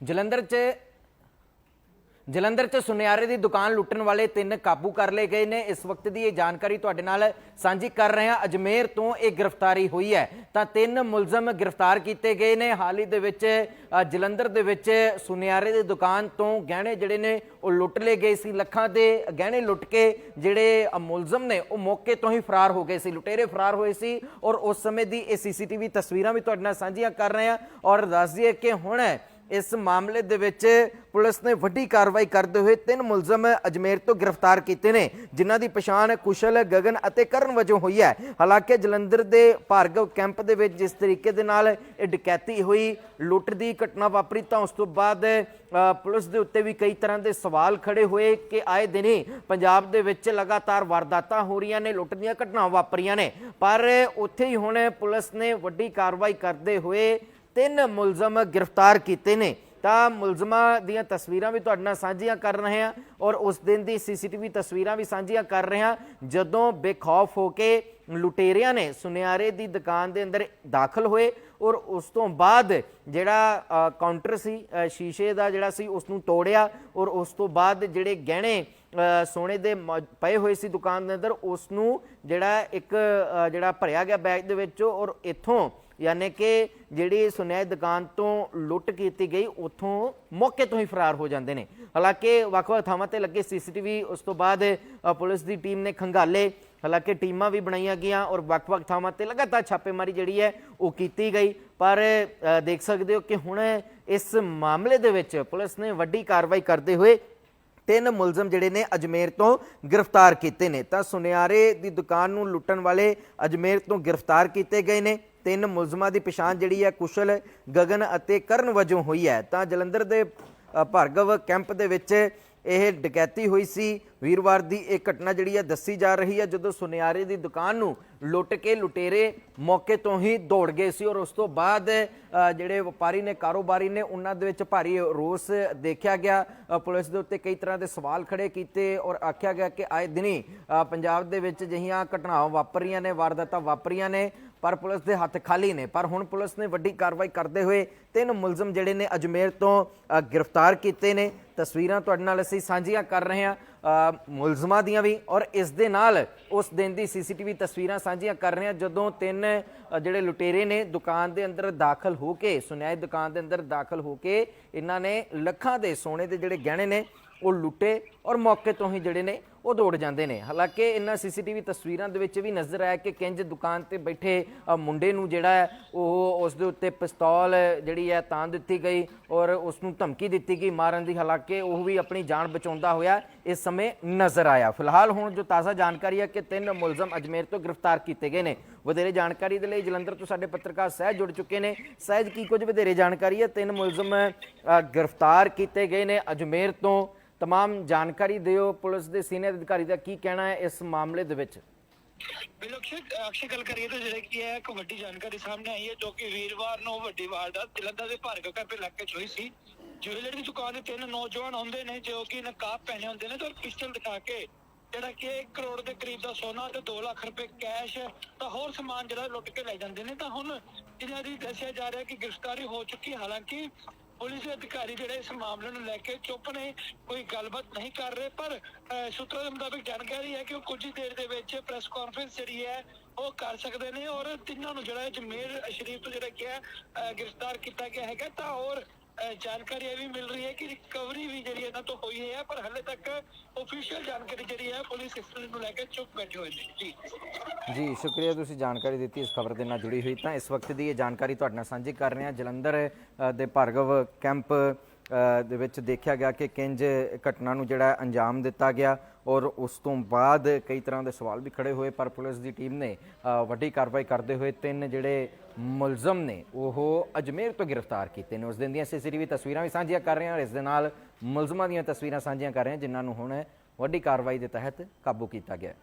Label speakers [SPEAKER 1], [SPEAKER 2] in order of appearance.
[SPEAKER 1] ਜਲੰਧਰ 'ਚ ਜਲੰਧਰ 'ਚ ਸੁਨਿਆਰੇ ਦੀ ਦੁਕਾਨ ਲੁੱਟਣ ਵਾਲੇ ਤਿੰਨ ਕਾਬੂ ਕਰ ਲਏ ਗਏ ਨੇ। ਇਸ ਵਕਤ ਦੀ ਇਹ ਜਾਣਕਾਰੀ ਤੁਹਾਡੇ ਨਾਲ ਸਾਂਝੀ ਕਰ ਰਹੇ ਹਾਂ। ਅਜਮੇਰ ਤੋਂ ਇਹ ਗ੍ਰਿਫਤਾਰੀ ਹੋਈ ਹੈ। ਤਾਂ ਤਿੰਨ ਮੁਲਜ਼ਮ ਗ੍ਰਿਫਤਾਰ ਕੀਤੇ ਗਏ ਨੇ। ਹਾਲ ਹੀ ਦੇ ਵਿੱਚ ਜਲੰਧਰ ਦੇ ਵਿੱਚ ਸੁਨਿਆਰੇ ਦੀ ਦੁਕਾਨ ਤੋਂ ਗਹਿਣੇ ਜਿਹੜੇ ਨੇ, ਉਹ ਲੁੱਟ ਲਏ ਗਏ ਸੀ। ਲੱਖਾਂ ਦੇ ਗਹਿਣੇ ਲੁੱਟ ਕੇ ਜਿਹੜੇ ਮੁਲਜ਼ਮ ਨੇ, ਉਹ ਮੌਕੇ ਤੋਂ ਹੀ ਫਰਾਰ ਹੋ ਗਏ ਸੀ। ਲੁਟੇਰੇ ਫਰਾਰ ਹੋਏ ਸੀ ਔਰ ਉਸ ਸਮੇਂ ਦੀ ਇਹ ਸੀਸੀਟੀਵੀ ਤਸਵੀਰਾਂ ਵੀ ਤੁਹਾਡੇ ਨਾਲ ਸਾਂਝੀਆਂ ਕਰ ਰਹੇ ਹਾਂ। ਔਰ ਦੱਸ ਦਈਏ ਕਿ ਹੁਣ ਇਸ ਮਾਮਲੇ ਦੇ ਵਿੱਚ ਪੁਲਿਸ ਨੇ ਵੱਡੀ ਕਾਰਵਾਈ ਕਰਦੇ ਹੋਏ ਤਿੰਨ ਮੁਲਜ਼ਮ ਅਜਮੇਰ ਤੋਂ ਗ੍ਰਿਫਤਾਰ ਕੀਤੇ ਨੇ, ਜਿਨ੍ਹਾਂ ਦੀ ਪਛਾਣ ਕੁਸ਼ਲ, ਗਗਨ ਅਤੇ ਕਰਨ ਵਜੋਂ ਹੋਈ ਹੈ। ਹਾਲਾਂਕਿ ਜਲੰਧਰ ਦੇ ਭਾਰਗਵ ਕੈਂਪ ਦੇ ਵਿੱਚ ਜਿਸ ਤਰੀਕੇ ਦੇ ਨਾਲ ਇਹ ਡਕੈਤੀ ਹੋਈ, ਲੁੱਟ ਦੀ ਘਟਨਾ ਵਾਪਰੀ, ਤਾਂ ਉਸ ਤੋਂ ਬਾਅਦ ਪੁਲਿਸ ਦੇ ਉੱਤੇ ਵੀ ਕਈ ਤਰ੍ਹਾਂ ਦੇ ਸਵਾਲ ਖੜੇ ਹੋਏ ਕਿ ਆਏ ਦਿਨ ਹੀ ਪੰਜਾਬ ਦੇ ਵਿੱਚ ਲਗਾਤਾਰ ਵਾਰਦਾਤਾਂ ਹੋ ਰਹੀਆਂ ਨੇ, ਲੁੱਟ ਦੀਆਂ ਘਟਨਾਵਾਂ ਵਾਪਰੀਆਂ ਨੇ। ਪਰ ਉੱਥੇ ਹੀ ਹੁਣ ਪੁਲਿਸ ਨੇ ਵੱਡੀ ਕਾਰਵਾਈ ਕਰਦੇ ਹੋਏ ਤਿੰਨ ਮੁਲਜ਼ਮ ਗ੍ਰਿਫਤਾਰ ਕੀਤੇ ਨੇ। ਤਾਂ ਮੁਲਜ਼ਮਾਂ ਦੀਆਂ ਤਸਵੀਰਾਂ ਵੀ ਤੁਹਾਡੇ ਨਾਲ ਸਾਂਝੀਆਂ ਕਰ ਰਹੇ ਹਾਂ ਔਰ ਉਸ ਦਿਨ ਦੀ ਸੀਸੀਟੀਵੀ ਤਸਵੀਰਾਂ ਵੀ ਸਾਂਝੀਆਂ ਕਰ ਰਹੇ ਹਾਂ। ਜਦੋਂ ਬੇਖੌਫ ਹੋ ਕੇ ਲੁਟੇਰਿਆਂ ਨੇ ਸੁਨਿਆਰੇ ਦੀ ਦੁਕਾਨ ਦੇ ਅੰਦਰ ਦਾਖਲ ਹੋਏ ਔਰ ਉਸ ਤੋਂ ਬਾਅਦ ਜਿਹੜਾ ਕਾਊਂਟਰ ਸੀ ਸ਼ੀਸ਼ੇ ਦਾ ਜਿਹੜਾ ਸੀ ਉਸ ਨੂੰ ਤੋੜਿਆ ਔਰ ਉਸ ਤੋਂ ਬਾਅਦ ਜਿਹੜੇ ਗਹਿਣੇ ਸੋਨੇ ਦੇ ਮੌ- ਪਏ ਹੋਏ ਸੀ ਦੁਕਾਨ ਦੇ ਅੰਦਰ ਉਸ ਨੂੰ ਜਿਹੜਾ ਇੱਕ ਜਿਹੜਾ ਭਰਿਆ ਗਿਆ ਬੈਗ ਦੇ ਵਿੱਚ ਔਰ ਇੱਥੋਂ ਯਾਨੀ ਕਿ ਜਿਹੜੀ ਸੁਨਿਆਰੀ ਦੁਕਾਨ ਤੋਂ ਲੁੱਟ ਕੀਤੀ ਗਈ, ਉਥੋਂ ਮੌਕੇ ਤੋਂ ਹੀ ਫਰਾਰ ਹੋ ਜਾਂਦੇ ਨੇ। ਹਾਲਾਂਕਿ ਵੱਖ-ਵੱਖ ਥਾਵਾਂ ਤੇ ਲੱਗੇ ਸੀਸੀਟੀਵੀ, ਉਸ ਤੋਂ ਬਾਅਦ ਪੁਲਿਸ ਦੀ ਟੀਮ ਨੇ ਖੰਗਾਲੇ। ਹਾਲਾਂਕਿ ਟੀਮਾਂ ਵੀ ਬਣਾਈਆਂ ਗਈਆਂ ਔਰ ਵੱਖ-ਵੱਖ ਥਾਵਾਂ ਤੇ ਲਗਾਤਾਰ ਛਾਪੇਮਾਰੀ ਜਿਹੜੀ ਹੈ, ਉਹ ਕੀਤੀ ਗਈ। ਪਰ ਦੇਖ ਸਕਦੇ ਹੋ ਕਿ ਹੁਣ ਇਸ ਮਾਮਲੇ ਦੇ ਵਿੱਚ ਪੁਲਿਸ ਨੇ ਵੱਡੀ ਕਾਰਵਾਈ ਕਰਦੇ ਹੋਏ ਤਿੰਨ ਮੁਲਜ਼ਮ ਜਿਹੜੇ ਨੇ ਅਜਮੇਰ ਤੋਂ ਗ੍ਰਿਫਤਾਰ ਕੀਤੇ ਨੇ। ਤਾਂ ਸੁਨਿਆਰੇ ਦੀ ਦੁਕਾਨ ਨੂੰ ਲੁੱਟਣ ਵਾਲੇ ਅਜਮੇਰ ਤੋਂ ਗ੍ਰਿਫਤਾਰ ਕੀਤੇ ਗਏ ਨੇ। ਤਿੰਨ ਮੁਲਜ਼ਮਾਂ ਦੀ ਪਛਾਣ ਜਿਹੜੀ ਹੈ ਕੁਸ਼ਲ, ਗਗਨ ਅਤੇ ਕਰਨ ਵਜੋਂ ਹੋਈ ਹੈ। ਤਾਂ ਜਲੰਧਰ ਦੇ ਭਾਰਗਵ ਕੈਂਪ ਦੇ ਵਿੱਚ ਇਹ ਡਕੈਤੀ ਹੋਈ ਸੀ। ਵੀਰਵਾਰ ਦੀ ਇਹ ਘਟਨਾ ਜਿਹੜੀ ਹੈ ਦੱਸੀ ਜਾ ਰਹੀ ਹੈ। ਜਦੋਂ ਸੁਨਿਆਰੇ ਦੀ ਦੁਕਾਨ ਨੂੰ ਲੁੱਟ ਕੇ ਲੁਟੇਰੇ ਮੌਕੇ ਤੋਂ ਹੀ ਦੌੜ ਗਏ ਸੀ ਔਰ ਉਸ ਤੋਂ ਬਾਅਦ ਜਿਹੜੇ ਵਪਾਰੀ ਨੇ, ਕਾਰੋਬਾਰੀ ਨੇ, ਉਹਨਾਂ ਦੇ ਵਿੱਚ ਭਾਰੀ ਰੋਸ ਦੇਖਿਆ ਗਿਆ। ਪੁਲਿਸ ਦੇ ਉੱਤੇ ਕਈ ਤਰ੍ਹਾਂ ਦੇ ਸਵਾਲ ਖੜੇ ਕੀਤੇ ਔਰ ਆਖਿਆ ਗਿਆ ਕਿ ਆਏ ਦਿਨੀ ਪੰਜਾਬ ਦੇ ਵਿੱਚ ਅਜਿਹੀਆਂ ਘਟਨਾਵਾਂ ਵਾਪਰੀਆਂ ਨੇ, ਵਾਰਦਾਤਾਂ ਵਾਪਰੀਆਂ ਨੇ। ਪਰ ਪੁਲਿਸ ਦੇ ਹੱਥ ਖਾਲੀ ਨੇ। ਪਰ ਹੁਣ ਪੁਲਿਸ ਨੇ ਵੱਡੀ ਕਾਰਵਾਈ ਕਰਦੇ ਹੋਏ ਤਿੰਨ ਮੁਲਜ਼ਮ ਜਿਹੜੇ ਨੇ ਅਜਮੇਰ ਤੋਂ ਗ੍ਰਿਫਤਾਰ ਕੀਤੇ ਨੇ। ਤਸਵੀਰਾਂ ਤੁਹਾਡੇ ਨਾਲ ਅਸੀਂ ਸਾਂਝੀਆਂ ਕਰ ਰਹੇ ਹਾਂ। ਮੁਲਜ਼ਮਾਂ ਦੀਆਂ ਵੀ ਔਰ ਇਸ ਦੇ ਨਾਲ ਉਸ ਦਿਨ ਦੀ ਸੀਸੀਟੀਵੀ ਤਸਵੀਰਾਂ ਸਾਂਝੀਆਂ ਕਰ ਰਹੇ ਹਾਂ। ਜਦੋਂ ਤਿੰਨ ਜਿਹੜੇ ਲੁਟੇਰੇ ਨੇ ਦੁਕਾਨ ਦੇ ਅੰਦਰ ਦਾਖਲ ਹੋ ਕੇ, ਸੁਨਿਆਈ ਦੁਕਾਨ ਦੇ ਅੰਦਰ ਦਾਖਲ ਹੋ ਕੇ ਇਹਨਾਂ ਨੇ ਲੱਖਾਂ ਦੇ ਸੋਨੇ ਦੇ ਜਿਹੜੇ ਗਹਿਣੇ ਨੇ, ਉਹ ਲੁੱਟੇ ਔਰ ਮੌਕੇ ਤੋਂ ਹੀ ਜਿਹੜੇ ਨੇ ਉਹ ਦੌੜ ਜਾਂਦੇ ਨੇ। ਹਾਲਾਂਕਿ ਇਹਨਾਂ ਸੀਸੀਟੀਵੀ ਤਸਵੀਰਾਂ ਦੇ ਵਿੱਚ ਵੀ ਨਜ਼ਰ ਆਇਆ ਕਿ ਕਿੰਜ ਦੁਕਾਨ ਤੇ ਬੈਠੇ ਮੁੰਡੇ ਨੂੰ ਜਿਹੜਾ ਹੈ, ਉਹ ਉਸ ਦੇ ਉੱਤੇ ਪਿਸਤੌਲ ਜਿਹੜੀ ਹੈ ਤਾਂ ਦਿੱਤੀ ਗਈ ਔਰ ਉਸ ਨੂੰ ਧਮਕੀ ਦਿੱਤੀ ਗਈ ਮਾਰਨ ਦੀ। ਹਾਲਾਂਕਿ ਉਹ ਵੀ ਆਪਣੀ ਜਾਨ ਬਚਾਉਂਦਾ ਹੋਇਆ ਇਸ ਸਮੇਂ ਨਜ਼ਰ ਆਇਆ ਫਿਲਹਾਲ ਹੁਣ ਜੋ ਤਾਜ਼ਾ ਜਾਣਕਾਰੀ ਹੈ ਕਿ ਤਿੰਨ ਮੁਲਜ਼ਮ ਅਜਮੇਰ ਤੋਂ ਗ੍ਰਿਫਤਾਰ ਕੀਤੇ ਗਏ ਨੇ ਵਧੇਰੇ ਜਾਣਕਾਰੀ ਦੇ ਲਈ ਜਲੰਧਰ ਤੋਂ ਸਾਡੇ ਪੱਤਰਕਾਰ ਸਹਿਜ ਜੁੜ ਚੁੱਕੇ ਨੇ ਸਹਿਜ ਕੀ ਕੁਝ ਵਧੇਰੇ ਜਾਣਕਾਰੀ ਹੈ ਤਿੰਨ ਮੁਲਜ਼ਮ ਅ, ਗ੍ਰਿਫਤਾਰ ਕੀਤੇ ਗਏ ਨੇ ਅਜਮੇਰ ਤੋਂ तमाम ਜਾਣਕਾਰੀ ਦਿਓ ਪੁਲਿਸ ਦੇ ਸੀਨੀਅਰ ਅਧਿਕਾਰੀ ਦਾ ਕੀ ਕਹਿਣਾ ਹੈ ਇਸ ਮਾਮਲੇ ਦੇ ਵਿੱਚ
[SPEAKER 2] ਬਿਲਕੁਲ ਅਕਸ਼ੇ ਅਕਸ਼ੇ ਗੱਲ ਕਰੀਏ ਤਾਂ ਜਿਹੜੇ ਕੀ ਹੈ ਇੱਕ ਵੱਡੀ ਜਾਣਕਾਰੀ ਸਾਹਮਣੇ ਆਈ ਹੈ ਜੋ ਕਿ ਵੀਰਵਾਰ ਨੂੰ ਵੱਡੀ ਵਾਰਦਾਤ ਜਲੰਧਰ ਦੇ ਭਾਰਗਵ ਕੈਂਪ ਇਲਾਕੇ 'ਚ ਹੋਈ ਸੀ ਜੁਐਲਰੀ ਦੀ ਦੁਕਾਨ ਦੇ ਤਿੰਨ ਨੌਜਵਾਨ ਹੁੰਦੇ ਨੇ, ਜੋ ਕਿ ਨਕਾਬ ਪਹਿਨੇ ਹੁੰਦੇ ਨੇ ਤੇ ਪਿਸਟਲ ਦਿਖਾ ਕੇ, ਜਿਹੜਾ ਕਿ 1 ਕਰੋੜ ਦੇ ਕਰੀਬ ਦਾ ਸੋਨਾ ਤੇ 2 ਲੱਖ ਰੁਪਏ ਕੈਸ਼ ਤਾਂ ਹੋਰ ਸਮਾਨ ਜਿਹੜਾ ਲੁੱਟ ਕੇ ਲੈ ਜਾਂਦੇ ਨੇ ਤਾਂ ਹੁਣ ਇਹਨਾਂ ਦੀ ਦੱਸਿਆ ਜਾ ਰਿਹਾ ਕਿ ਗ੍ਰਿਫਤਾਰੀ ਹੋ ਚੁੱਕੀ ਹੈ। ਹਾਲਾਂਕਿ ਪੁਲਿਸ ਅਧਿਕਾਰੀ ਜਿਹੜੇ ਇਸ ਮਾਮਲੇ ਨੂੰ ਲੈ ਕੇ ਚੁੱਪ ਨੇ, ਕੋਈ ਗੱਲਬਾਤ ਨਹੀਂ ਕਰ ਰਹੇ, ਪਰ ਸੂਤਰਾਂ ਦੇ ਮੁਤਾਬਿਕ ਜਾਣਕਾਰੀ ਹੈ ਕਿ ਉਹ ਕੁਝ ਹੀ ਦੇਰ ਦੇ ਵਿੱਚ ਪ੍ਰੈਸ ਕਾਨਫਰੰਸ ਜਿਹੜੀ ਹੈ, ਉਹ ਕਰ ਸਕਦੇ ਨੇ ਔਰ ਤਿੰਨਾਂ ਨੂੰ ਜਿਹੜਾ ਹੈ ਜਮੇਰ ਸ਼ਰੀਫ ਤੋਂ ਜਿਹੜਾ ਕਿ ਹੈ ਗ੍ਰਿਫਤਾਰ ਕੀਤਾ ਗਿਆ ਹੈਗਾ, ਤਾਂ ਹੋਰ ਜਾਣਕਾਰੀ ਇਹ ਵੀ ਮਿਲ ਰਹੀ ਹੈ ਕਿ ਰਿਕਵਰੀ ਵੀ ਜਿਹੜੀ ਇਹਨਾਂ ਤੋਂ ਹੋਈ ਹੈ, ਪਰ ਹਲੇ ਤੱਕ ਅਫੀਸ਼ੀਅਲ ਜਾਣਕਾਰੀ ਜਿਹੜੀ ਹੈ, ਪੁਲਿਸ ਇਸ ਨੂੰ ਲੈ ਕੇ ਚੁੱਪ ਬੈਠੇ ਹੋਏ ਨੇ। ਜੀ।
[SPEAKER 1] ਜੀ, ਸ਼ੁਕਰੀਆ, ਤੁਸੀਂ ਜਾਣਕਾਰੀ ਦਿੱਤੀ, ਇਸ ਖਬਰ ਦੇ ਨਾਲ ਜੁੜੀ ਹੋਈ। ਤਾਂ ਇਸ ਵਕਤ ਦੀ ਇਹ ਜਾਣਕਾਰੀ ਤੁਹਾਡੇ ਨਾਲ ਸਾਂਝੀ ਕਰ ਰਹੇ ਹਾਂ। ਜਲੰਧਰ ਦੇ ਭਾਰਗਵ ਕੈਂਪ ਦੇ ਵਿੱਚ ਦੇਖਿਆ ਗਿਆ ਕਿ ਕਿੰਜ ਘਟਨਾ ਨੂੰ ਜਿਹੜਾ ਅੰਜਾਮ ਦਿੱਤਾ ਗਿਆ। ਔਰ ਉਸ ਤੋਂ ਬਾਅਦ ਕਈ ਤਰ੍ਹਾਂ ਦੇ ਸਵਾਲ ਵੀ ਖੜੇ ਹੋਏ, ਪਰ ਪੁਲਿਸ ਦੀ ਟੀਮ ਨੇ ਵੱਡੀ ਕਾਰਵਾਈ ਕਰਦੇ ਹੋਏ ਤਿੰਨ ਜਿਹੜੇ ਮੁਲਜ਼ਮ ਨੇ, ਉਹ ਅਜਮੇਰ ਤੋਂ ਗ੍ਰਿਫਤਾਰ ਕੀਤੇ ਨੇ। ਉਸ ਦਿਨ ਦੀਆਂ ਸੀਸੀਟੀਵੀ ਤਸਵੀਰਾਂ ਵੀ ਸਾਂਝੀਆਂ ਕਰ ਰਹੇ ਹਾਂ ਔਰ ਇਸ ਦੇ ਨਾਲ ਮੁਲਜ਼ਮਾਂ ਦੀਆਂ ਤਸਵੀਰਾਂ ਸਾਂਝੀਆਂ ਕਰ ਰਹੇ ਹਾਂ, ਜਿਨ੍ਹਾਂ ਨੂੰ ਹੁਣ ਵੱਡੀ ਕਾਰਵਾਈ ਦੇ ਤਹਿਤ ਕਾਬੂ ਕੀਤਾ ਗਿਆ ਹੈ।